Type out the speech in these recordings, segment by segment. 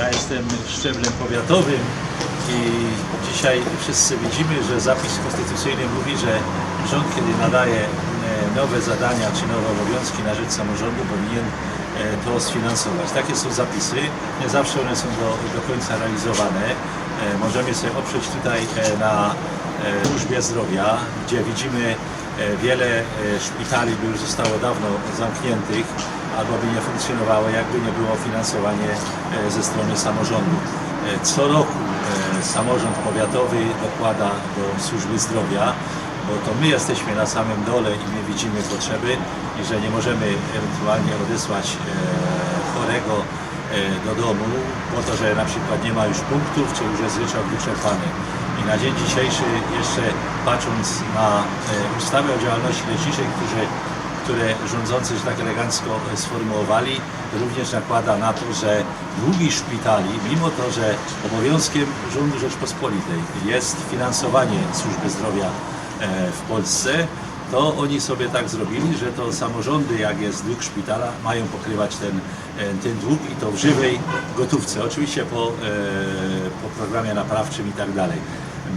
Ja jestem szczeblem powiatowym i dzisiaj wszyscy widzimy, że zapis konstytucyjny mówi, że rząd, kiedy nadaje e, nowe zadania czy nowe obowiązki na rzecz samorządu, powinien e, to sfinansować. Takie są zapisy. Nie zawsze one są do, do końca realizowane. E, Możemy sobie oprzeć tutaj na służbie zdrowia, gdzie widzimy wiele szpitali by już zostało dawno zamkniętych albo by nie funkcjonowało, jakby nie było finansowanie e, ze strony samorządu. E, Co roku e, samorząd powiatowy dokłada do służby zdrowia, bo to my jesteśmy na samym dole i my widzimy potrzeby i że nie możemy ewentualnie odesłać chorego do domu po to, że na przykład nie ma już punktów, czy już jest ryczałt wyczerpany. I na dzień dzisiejszy jeszcze patrząc na ustawę o działalności leczniczej, którzy, które rządzący, że tak elegancko e, sformułowali, również nakłada na to, że długi szpitali, mimo to, że obowiązkiem rządu Rzeczpospolitej jest finansowanie służby zdrowia e, w Polsce, to oni sobie tak zrobili, że to samorządy, jak jest dług szpitala, mają pokrywać ten, e, ten dług i to w żywej gotówce. Oczywiście po, po programie naprawczym i tak dalej.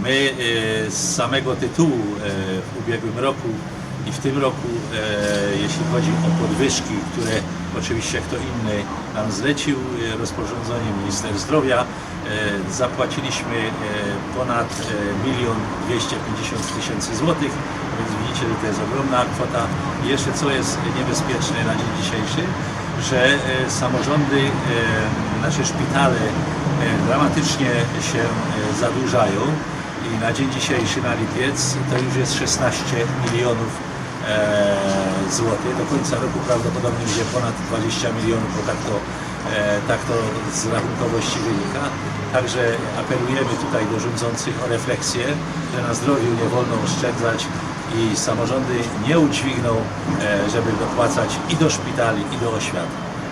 My z samego tytułu w ubiegłym roku i w tym roku, e, jeśli chodzi o podwyżki, które oczywiście kto inny nam zlecił, e, rozporządzenie minister zdrowia, e, zapłaciliśmy e, ponad e, milion 250 tysięcy złotych, więc widzicie, że to jest ogromna kwota. I jeszcze co jest niebezpieczne na dzień dzisiejszy, że e, samorządy, e, nasze szpitale e, dramatycznie się e, zadłużają i na dzień dzisiejszy na lipiec to już jest 16 milionów e, złotych. Do końca roku prawdopodobnie będzie ponad 20 milionów, bo tak to, e, tak to z rachunkowości wynika. Także apelujemy tutaj do rządzących o refleksję, że na zdrowiu nie wolno oszczędzać i samorządy nie udźwigną, e, żeby dopłacać i do szpitali, i do oświaty.